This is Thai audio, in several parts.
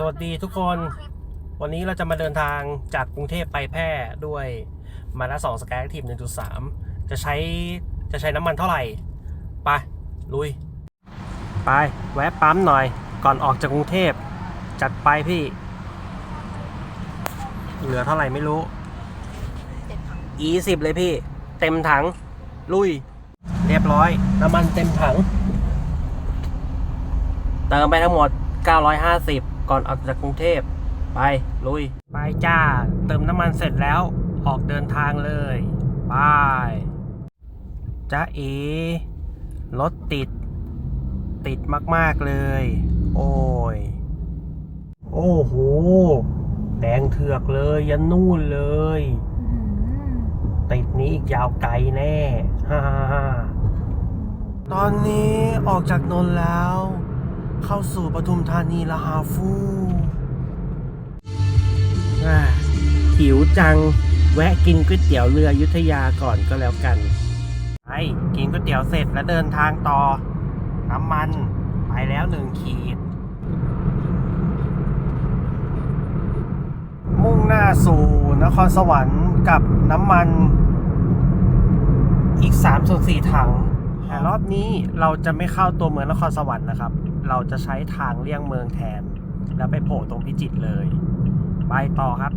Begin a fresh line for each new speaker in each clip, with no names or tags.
สวัสดีทุกคน วันนี้เราจะมาเดินทางจากกรุงเทพไปแพร่ด้วยมาด้าสองสกายทีม1.3จะใช้จะใช้น้ำมันเท่าไหร่ ไป ลุย ไป แวะปั๊มหน่อยก่อนออกจากกรุงเทพ จัดไปพี่ เหลือเท่าไหร่ไม่รู้ อีสิบเลยพี่ เต็มถัง ลุย เรียบร้อย น้ำมันเต็มถัง เติมไปทั้งหมด 950 ก่อนออกจากกรุงเทพ ไปลุย ไปจ้า เติมน้ำมันเสร็จแล้ว ออกเดินทางเลยไปจ้าเอรถติด ติดมาก ๆ เลย โอ้ย โอ้โห แดงเถือกเลยยันนู่นเลย ติดนี้อีกยาวไกลแน่ฮ่าฮ่าฮ่าตอนนี้ออกจากนนท์แล้ว เข้าสู่ปทุมธานีละฮาฟูอ่าหิวจัง แวะกินก๋วยเตี๋ยวเรืออยุธยาก่อนก็แล้วกัน ไปกินก๋วยเตี๋ยวเสร็จแล้วเดินทางต่อ น้ำมันไปแล้วหนึ่งขีด มุ่งหน้าสู่นครสวรรค์กับน้ำมันอีก3ส่วน4ถังแต่รอบนี้เราจะไม่เข้าตัวเมืองนครสวรรค์นะครับ เราจะใช้ทางเลี่ยงเมืองแทน แล้วไปโผล่ตรงพิจิตรเลย ไปต่อครับ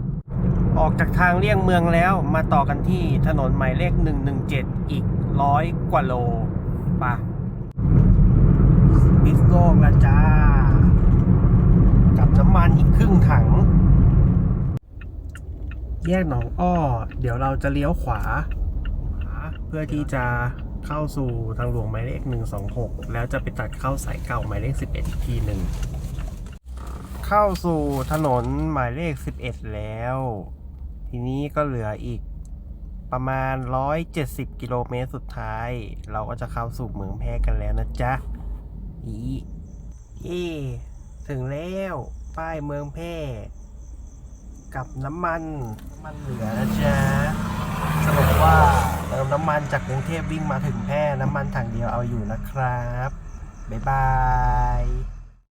ออกจากทางเลี่ยงเมืองแล้วมาต่อกันที่ถนนหมายเลข 117 อีกร้อยกว่าโลปะพิษโลกละจ้า กับน้ำมันอีกครึ่งถัง แยกหนองอ้อ เดี๋ยวเราจะเลี้ยวขวา เพื่อที่จะ เข้าสู่ทางหลวงหมายเลข 126 แล้วจะไปตัดเข้าสายเก่าหมายเลข 11อีกทีหนึ่งเข้าสู่ถนนหมายเลข 11 แล้ว ทีนี้ก็เหลืออีกประมาณ 170 กิโลเมตรสุดท้าย เราก็จะเข้าสู่เมืองแพร่กันแล้วนะจ๊ะอีเย่ถึงแล้วป้ายเมืองแพร่กับน้ำมัน มันเหลือนะจ๊ะ น้ำมันจากกรุงเทพวิ่งมาถึงแพร่น้ำมันถังเดียวเอาอยู่นะครับ บ๊ายบาย